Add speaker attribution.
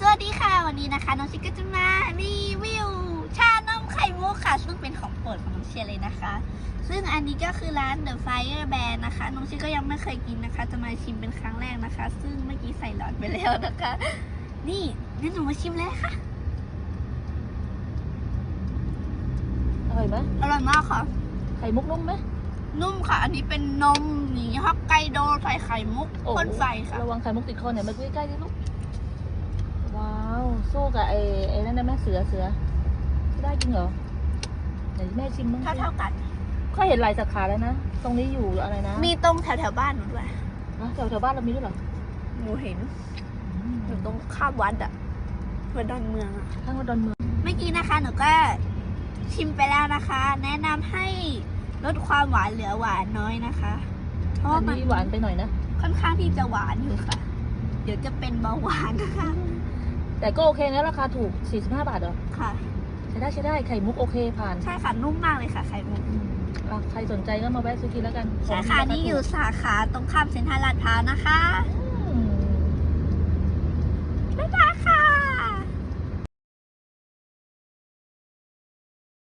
Speaker 1: สวัสดีค่ะวันนี้นะคะ น้องชิคก็จะมารีวิวชานมไข่มุกค่ะ ซึ่งเป็นของโปรดของน้องเชียร์เลยนะคะ ซึ่งอันนี้ก็คือร้าน The Fire Band นะคะ น้องชิคก็ยังไม่เคยกินนะคะ จะมาชิมเป็นครั้งแรกนะคะ ซึ่งเมื่อกี้ใส่หลอดไปแล้วนะคะ นี่งั้นหนูมาชิมเลยค่ะ
Speaker 2: อร่อยไหม
Speaker 1: อร่อยมากค่ะ
Speaker 2: ไข่มุกนุ่มไหม
Speaker 1: นุ่มค่ะ อันนี้เป็นนมหนีฮอกไกโดใส่ไข่มุก
Speaker 2: โอ้
Speaker 1: พ่นไฟค่ะ
Speaker 2: ระวังไข่มุกติดคอเนี่ยมาใกล้ๆดิลูกว้าว สู้กับไอ้ไอ้นั่นได้ไหมเสือเสือ ได้จริงเหรอไหนแม่ชิมบ้าง
Speaker 1: เท่า
Speaker 2: สิ
Speaker 1: เท่าๆกัน
Speaker 2: ก็เห็นหลายสาขาแล้วนะ ตรงนี้อยู่อะไรนะ
Speaker 1: มีตรงแถวแถวๆบ้านหนูด้วย
Speaker 2: ฮะแถวแถวบ้านเรามีด้วยเหรอ
Speaker 1: หนูเห็น
Speaker 2: อืม
Speaker 1: อยู่ตรงข้ามวัดอะวัดดอนเมืองอะ
Speaker 2: ข้างวัดดอนเมือง
Speaker 1: เมื่อกี้นะคะหนูก็ชิมไปแล้วนะคะ แนะนำให้ลดความหวานเหลือหวานน้อยนะคะ เพราะ
Speaker 2: อั
Speaker 1: ว่านมัน
Speaker 2: นี้หวานไปหน่อยนะ
Speaker 1: ค่อนข้างที่จะหวานอยู่ค่ะ เดี๋ยวจะเป็นเบาหวานนะคะ
Speaker 2: แต่ก็โอเคนะราคาถูก 45 บาทเหรอ
Speaker 1: ค่ะ
Speaker 2: ใช้ได้ใช้ได้ไข่มุกโอเคผ่าน
Speaker 1: ใช่ค่ะ นุ่มมากเลยค่ะ ไข่มุก
Speaker 2: อืมอะใครสนใจก็มาแวะซื้อกินแล้วกัน
Speaker 1: สาขานี้อยู่สาขาตรงข้ามเซ็นทรัลลาดพร้าวนะคะ
Speaker 2: อื